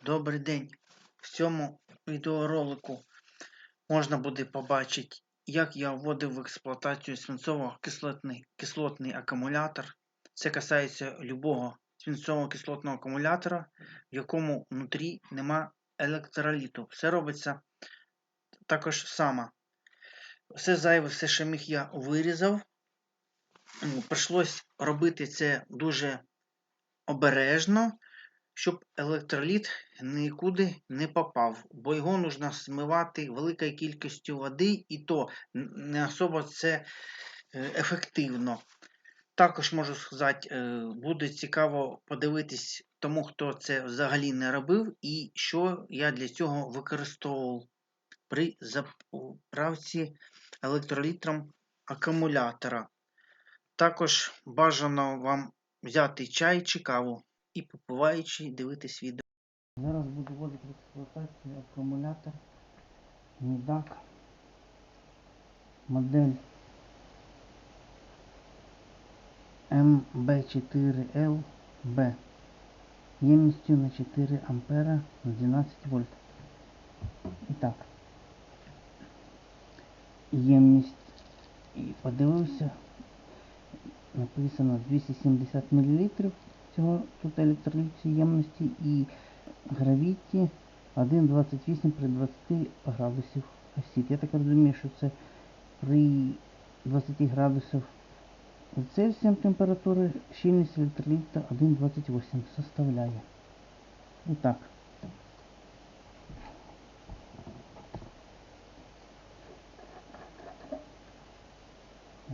Добрий день! В цьому відеоролику можна буде побачити, як я вводив в експлуатацію свинцово-кислотний кислотний акумулятор. Це касається любого свинцово-кислотного акумулятора, в якому внутрі нема електроліту. Все робиться також само. Все зайве, все, що міг я вирізав. Прийшлось робити це дуже обережно щоб електроліт нікуди не попав, бо його нужно смивати великою кількістю води, і то не особо це е, ефективно. Також можу сказати, е, буде цікаво подивитись тому, хто це взагалі не робив, і що я для цього використовував при заправці електролітром акумулятора. Також бажано вам взяти чай чи каву і попиваючи дивитись відео. Зараз буду вводити в експлуатацію акумулятор Мідак. Модель MB4LB ємністю на 4 ампера на 12 вольт. І так. Ємність і подивився. Написано 270 мл цього тут електроліту ємності і гравіті 1,28 при 20 градусів осіб. Я так розумію, що це при 20 градусах Цельсія температури щільність електроліта 1,28 составляє. І так.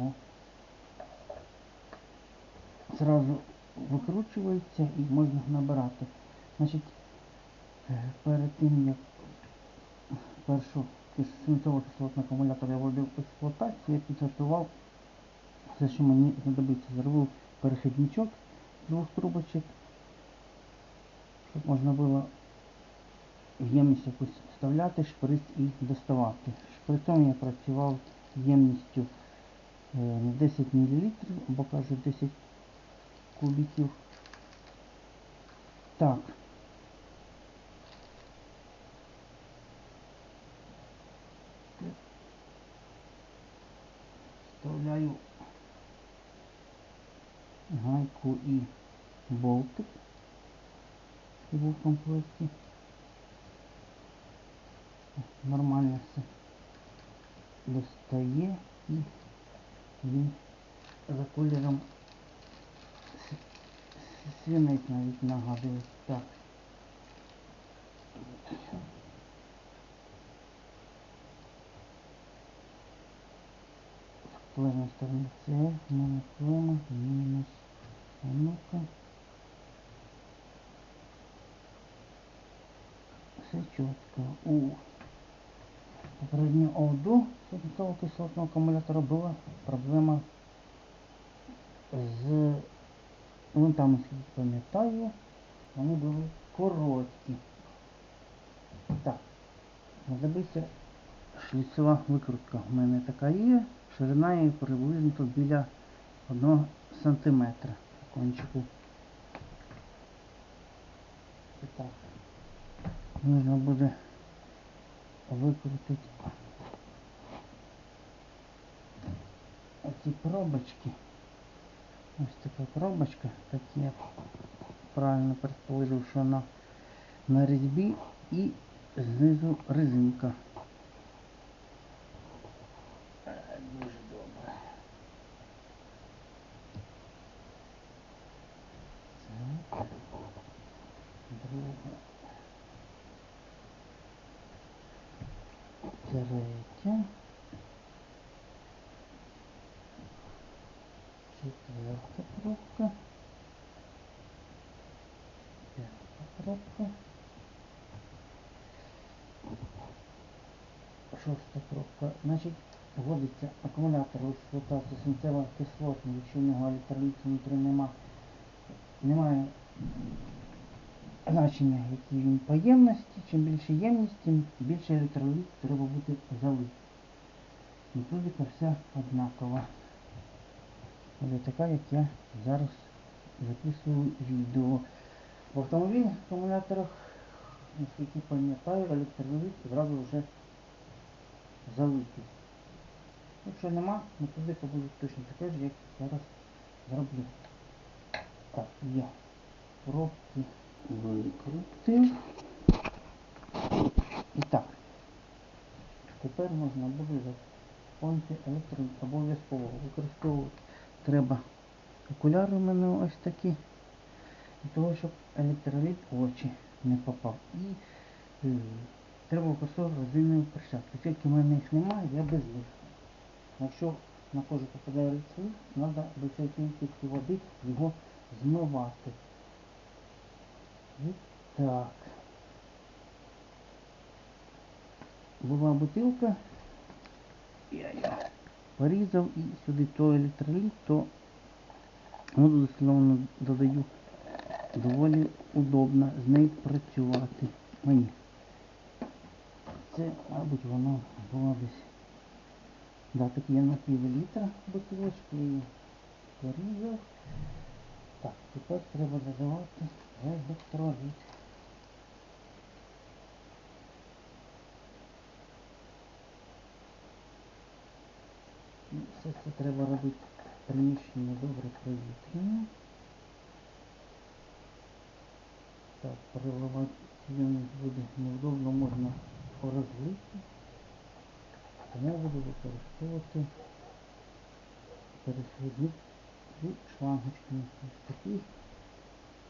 О. Зразу викручується і можна набирати. Значить, е, перед тим як першу свинцово кислотний акумулятор я вводив в експлуатацію, я підготував все, що мені знадобиться. Зробив перехідничок двох трубочок, щоб можна було ємність якусь вставляти, шприц і доставати. Шприцом я працював ємністю е, 10 мл, або кажуть 10 кубиків. Так. Вставляю гайку і болтик, який був в комплекті. Нормально все достає і він за кольором с- свинець навіть нагадує. Так. Плена сторони мене плена, мінус. А ну-ка. Все чітко. У попередньо ОВДу свинцово кислотного акумулятора була проблема з винтами, скільки пам'ятаю, вони були короткі. Так, знадобиться шліцева викрутка. У мене така є. Ширина її приблизно тут біля 1 см кончику. І так. Нужно буде викрутити оці пробочки. Ось така пробочка, так я правильно предположив, що она на різьбі і знизу резинка. Е, Дуже добре. Так. Друга. Третя. Четверта пробка. П'ята пробка. Шоста пробка. Значить, вводиться акумулятор в експлуатацію свинцево кислотний, якщо в нього електроліту внутрі нема. Немає значення, який він по ємності. Чим більше ємність, тим більше електроліту треба бути залит. Методика вся однакова. Ось така, як я зараз записую відео. В автомобільних акумуляторах наскільки пам'ятаю, електролит зразу вже залитий. Якщо нема, методика буде точно така ж, як зараз зроблю. Так, я пробки викрутив. І так. Тепер можна буде заповнити електролит. Обов'язково використовувати треба окуляри у мене ось такі. Для того, щоб електролит в очі не попав. І е, треба використовувати резинові перчатки. Тільки в мене їх немає, я без них. Якщо на кожу попадає електролит, треба до кількості води його змивати. І так. Була бутилка. Я я порізав і сюди то електроліт, то воду дистильовану додаю. Доволі удобно з нею працювати мені. Це, мабуть, воно було десь. Да, так є на пів літра я порізав. Так, тепер треба додавати електроліт. Все це треба робити приміщення добре провітряне. Так, переливати ємність буде невдобно, можна порозлити. Тому я буду використовувати перехідник з шлангочками. Ось такі,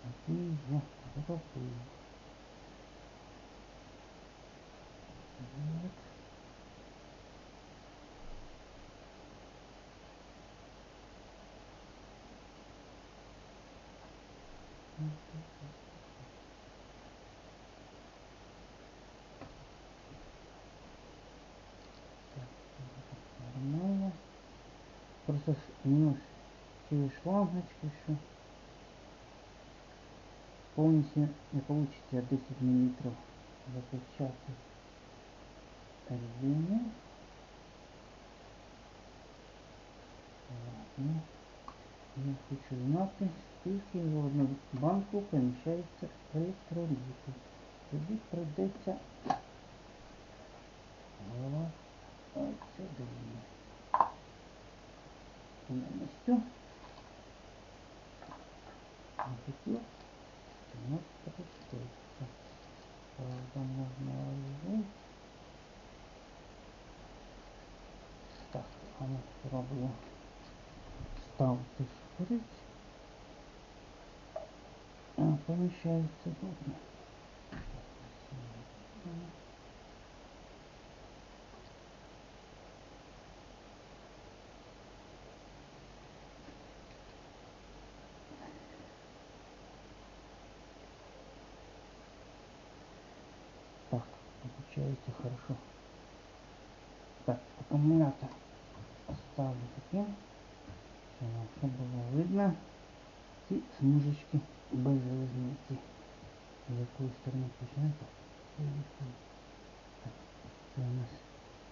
які я зробив. От. Нормально. Просто мінус цієї шлангочки, що повністю не вийде 10 мл закачати резину. Я хочу знати, скільки в одну банку поміщається електроліту. Тоді прийдеться голова отсюди. Повністю. Хотів, у нас прийдеться. Правда, можна розуміти. Так, а ми спробуємо ставити шприц. А, добре.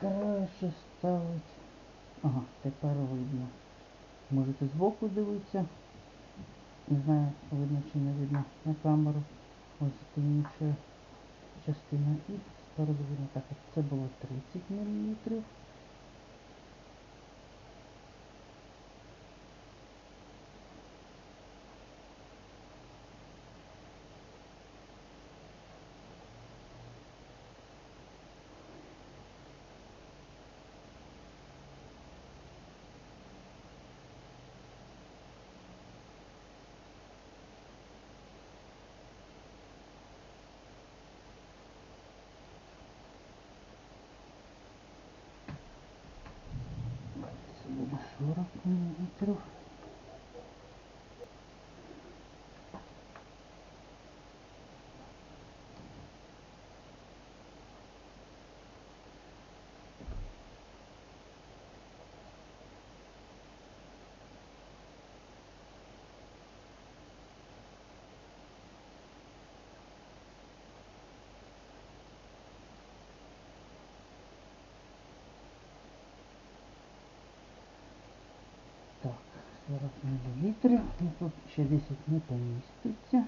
Краще ставить. Ага, тепер видно. Можете збоку дивитися. Не знаю, видно чи не видно на камеру. Ось темніша частина. І спереду видно так. Це було 30 мл. 40 мл. Так, 40 мл. Ну тут ще 10 не поміститься.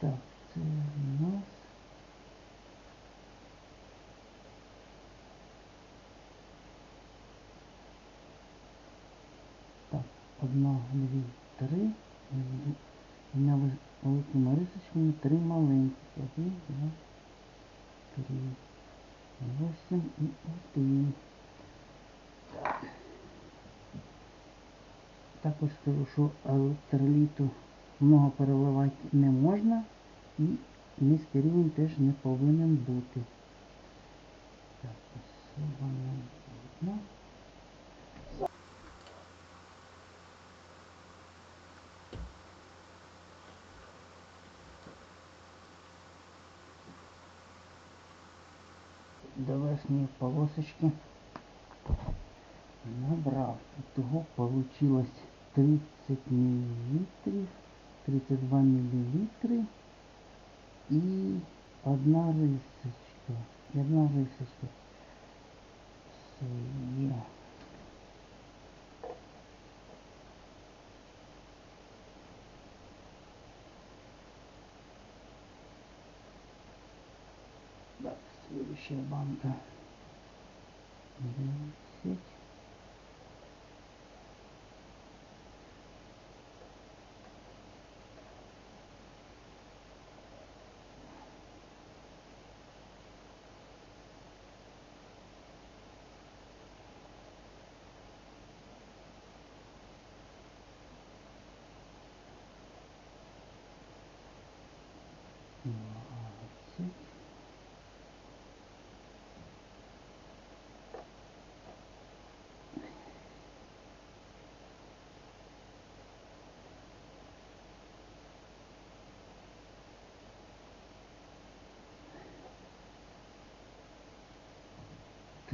Так, це у нас Так, одна, дві, три. Двома великими рисочками, три маленьких. Один, два, три. Восемь і один. Також скажу, що електроліту много переливати не можна і низький рівень теж не повинен бути. Так, особо не видно. до верхньої полосочки набрав. Итого получилось 30 миллилитров, 32 миллилитра и одна рисочка. И одна рисочка. Своя. Так, следующая банка. Десять.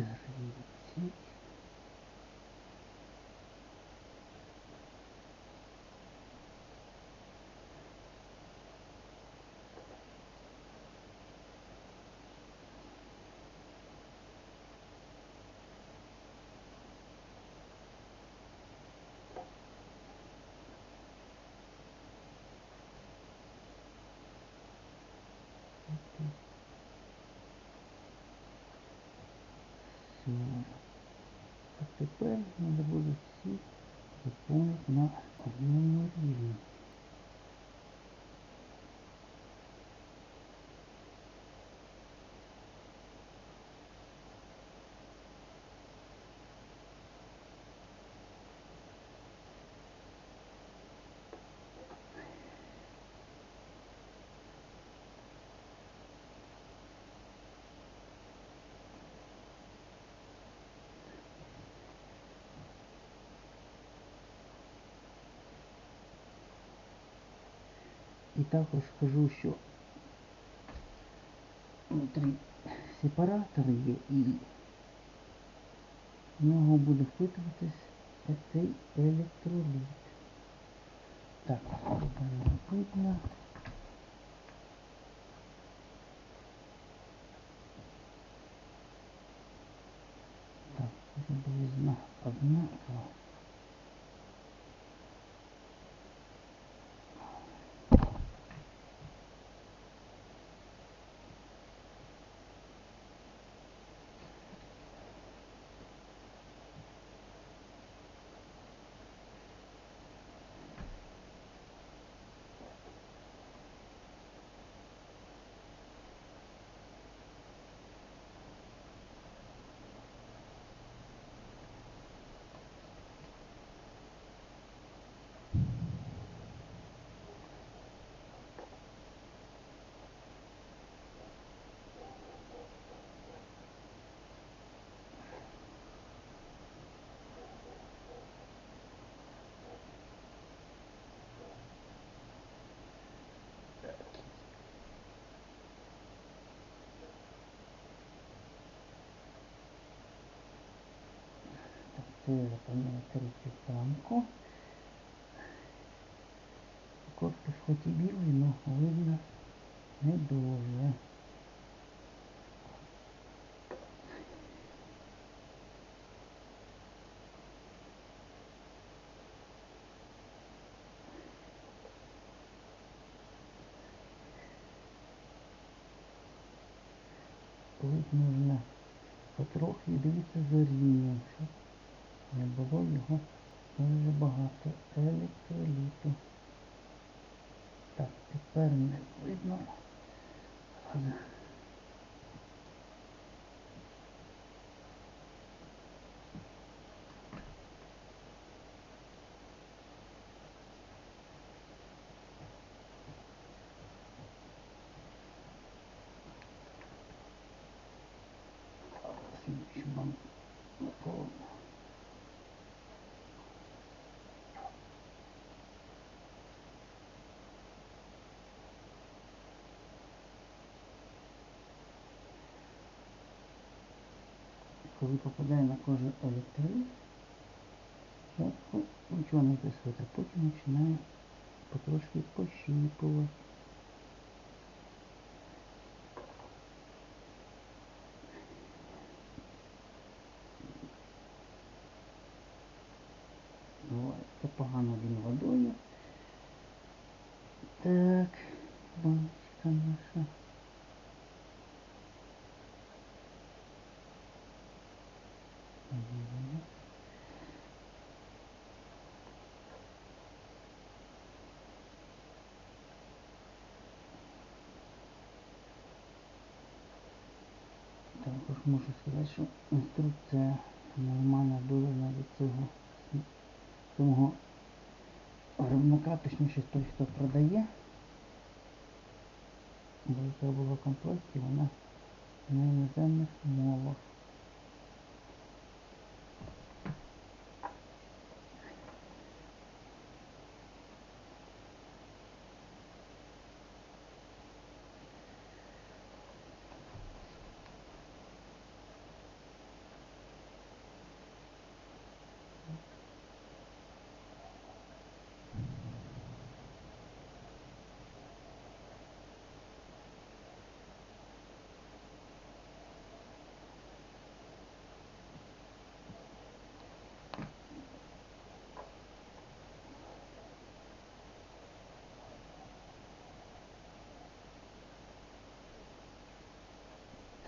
现在是一七 сорок. А тепер треба буде всі заповнити на одному рівні. І також скажу, що внутрі сепаратор є і в нього буде впитуватись цей електроліт. Так, не видно. Так, приблизно однаково. Третю планку. Корпус хоч і білий, але видно не дуже. Тут нужно потрохи дивитися за рівнем, щоб не було його дуже багато електроліту. Так, тепер не видно. Але Слідчу вам напевно. Коли попадає на кожен електроліт, спочатку нічого не присвоїть, а потім починає потрошки пощіпувати. Буває, це погано він водою. Так, баночка наша. Мгм. Також можу сказати, що інструкція нормальна була навіть цього самого виробника, точніше той, хто продає. Бо яка була в комплекті, вона на іноземних мовах.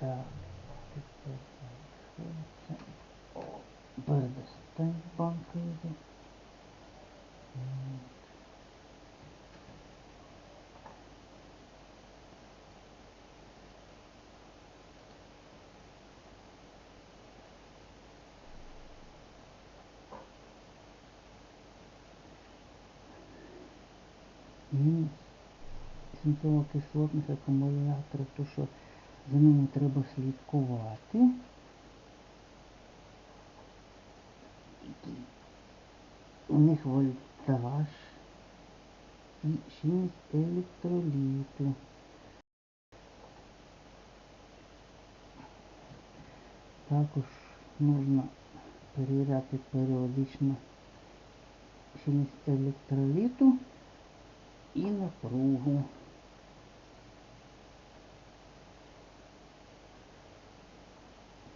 Так, передостань банки вже. М. Свинцово-кислотних акумуляторів, то що за ними треба слідкувати. У них вольтаж і щільність електроліту. Також нужно перевіряти періодично щільність електроліту і напругу.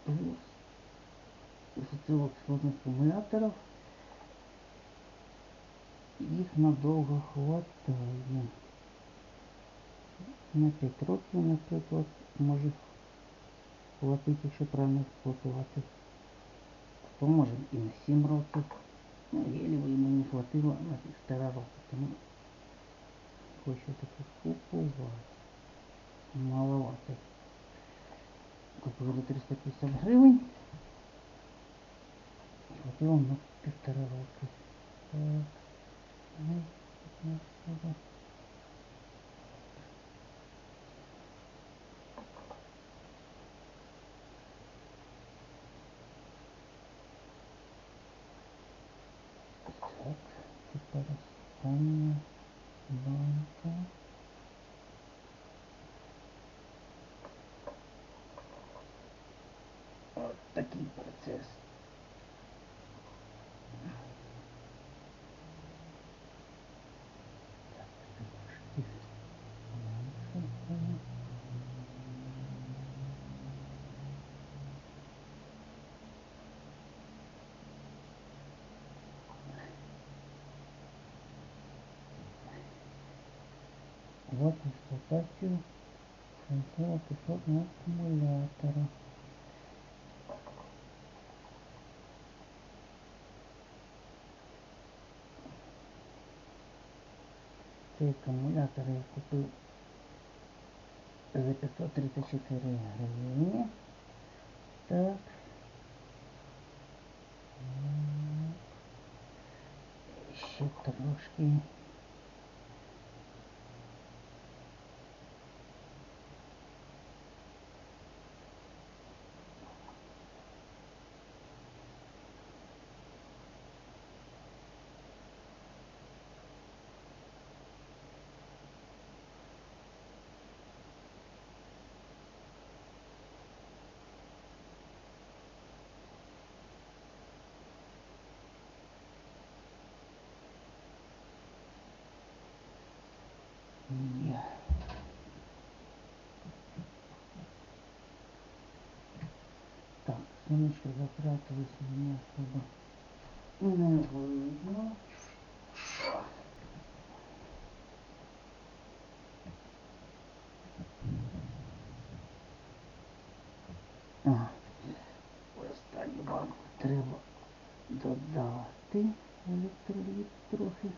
Плюс из кислотных аккумуляторов їх надовго хватає. На 5 років, наприклад, може хватить, якщо правильно експлуатувати. То може і на 7 років. Ну, гелівої мені хватило на півтора року, тому хочу таке купувати. Маловато. Купив за 350 гривень. Хватило на півтора роки. Так, тепер остання банка. От такий процес. Налаштувати експлуатацію свинцово кислотного акумулятора. Цей акумулятор я купив за 534 гривні. Так. Ще трошки. Є. Так, сонечко запряталось мене особо. Не видно. Останню банку треба додати електроліт трохи.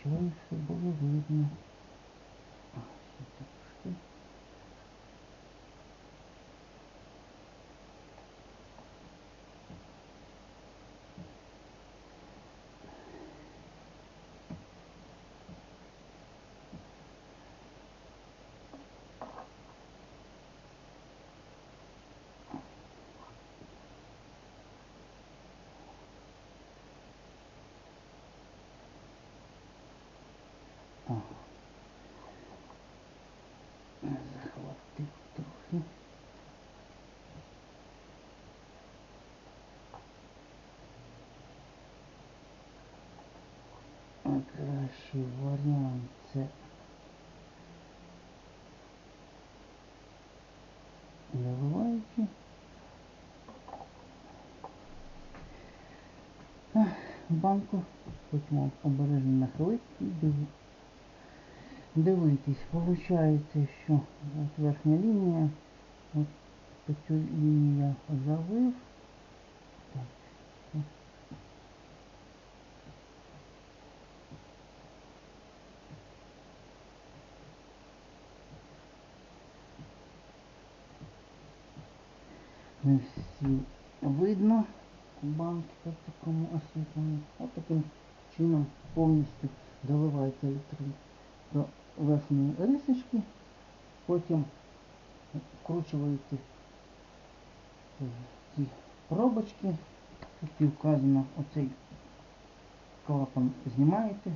Що ще було видно? А, ще трошки. Ага. Захватив трохи. Кращий варіант це наливаючи. Банку потім обережно нахилити і диви- дивитись. Получається, що от верхня лінія, от по цю лінію я завив. Так. Не всі видно банки по такому освітленню. От таким чином повністю доливається електроліт до верхньої рисочки, потім вкручуєте ці пробочки. Тут вказано оцей клапан знімаєте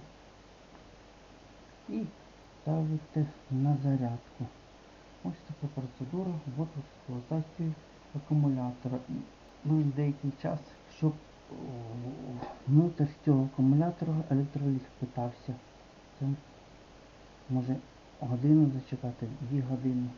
і ставите на зарядку. Ось така процедура в експлуатацію акумулятора. Ну, деякий час, щоб о, внутрь цього акумулятора електроліт впитався. Може годину зачекати, дві години.